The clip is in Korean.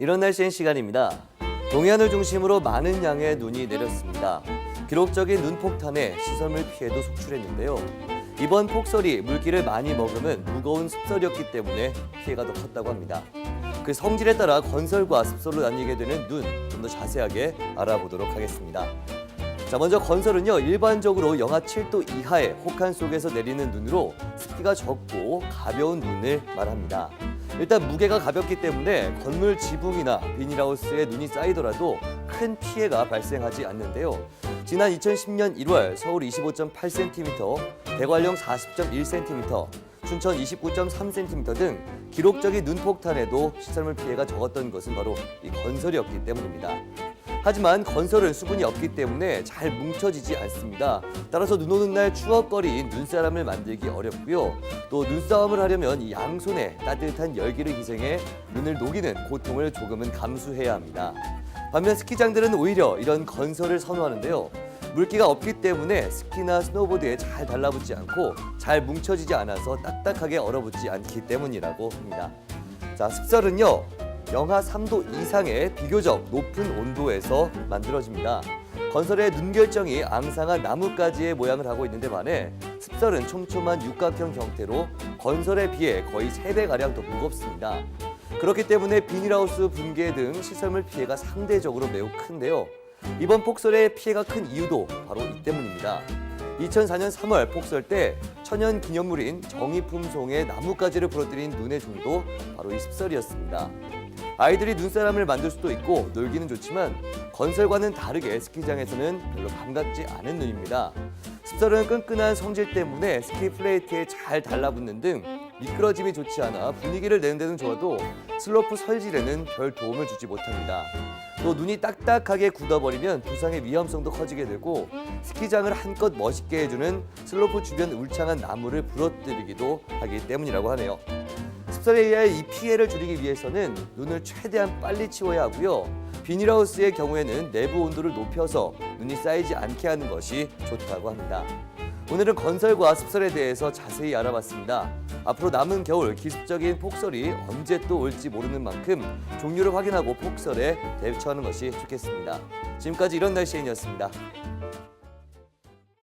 이런 날씨인 시간입니다. 동해안을 중심으로 많은 양의 눈이 내렸습니다. 기록적인 눈 폭탄에 시설물 피해도 속출했는데요. 이번 폭설이 물기를 많이 머금은 무거운 습설이었기 때문에 피해가 더 컸다고 합니다. 그 성질에 따라 건설과 습설로 나뉘게 되는 눈 좀 더 자세하게 알아보도록 하겠습니다. 자, 먼저 건설은요, 일반적으로 영하 7도 이하의 혹한 속에서 내리는 눈으로 습기가 적고 가벼운 눈을 말합니다. 일단 무게가 가볍기 때문에 건물 지붕이나 비닐하우스에 눈이 쌓이더라도 큰 피해가 발생하지 않는데요. 지난 2010년 1월 서울 25.8cm, 대관령 40.1cm, 춘천 29.3cm 등 기록적인 눈폭탄에도 시설물 피해가 적었던 것은 바로 이 건설이었기 때문입니다. 하지만 건설은 수분이 없기 때문에 잘 뭉쳐지지 않습니다. 따라서 눈 오는 날 추억거리인 눈사람을 만들기 어렵고요. 또 눈싸움을 하려면 이 양손에 따뜻한 열기를 희생해 눈을 녹이는 고통을 조금은 감수해야 합니다. 반면 스키장들은 오히려 이런 건설을 선호하는데요. 물기가 없기 때문에 스키나 스노보드에 잘 달라붙지 않고 잘 뭉쳐지지 않아서 딱딱하게 얼어붙지 않기 때문이라고 합니다. 자, 습설은요. 영하 3도 이상의 비교적 높은 온도에서 만들어집니다. 건설의 눈 결정이 앙상한 나뭇가지의 모양을 하고 있는데 반해 습설은 촘촘한 육각형 형태로 건설에 비해 거의 3배가량 더 무겁습니다. 그렇기 때문에 비닐하우스 붕괴 등 시설물 피해가 상대적으로 매우 큰데요. 이번 폭설의 피해가 큰 이유도 바로 이 때문입니다. 2004년 3월 폭설 때 천연 기념물인 정의품송의 나뭇가지를 부러뜨린 눈의 종도 바로 이 습설이었습니다. 아이들이 눈사람을 만들 수도 있고 놀기는 좋지만 건설과는 다르게 스키장에서는 별로 반갑지 않은 눈입니다. 습설은 끈끈한 성질 때문에 스키 플레이트에 잘 달라붙는 등 미끄러짐이 좋지 않아 분위기를 내는 데는 좋아도 슬로프 설질에는 별 도움을 주지 못합니다. 또 눈이 딱딱하게 굳어버리면 부상의 위험성도 커지게 되고 스키장을 한껏 멋있게 해주는 슬로프 주변 울창한 나무를 부러뜨리기도 하기 때문이라고 하네요. 의해 이 피해를 줄이기 위해서는 눈을 최대한 빨리 치워야 하고요. 비닐하우스의 경우에는 내부 온도를 높여서 눈이 쌓이지 않게 하는 것이 좋다고 합니다. 오늘은 건설과 습설에 대해서 자세히 알아봤습니다. 앞으로 남은 겨울 기습적인 폭설이 언제 또 올지 모르는 만큼 종류를 확인하고 폭설에 대처하는 것이 좋겠습니다. 지금까지 이런 날씨인이었습니다.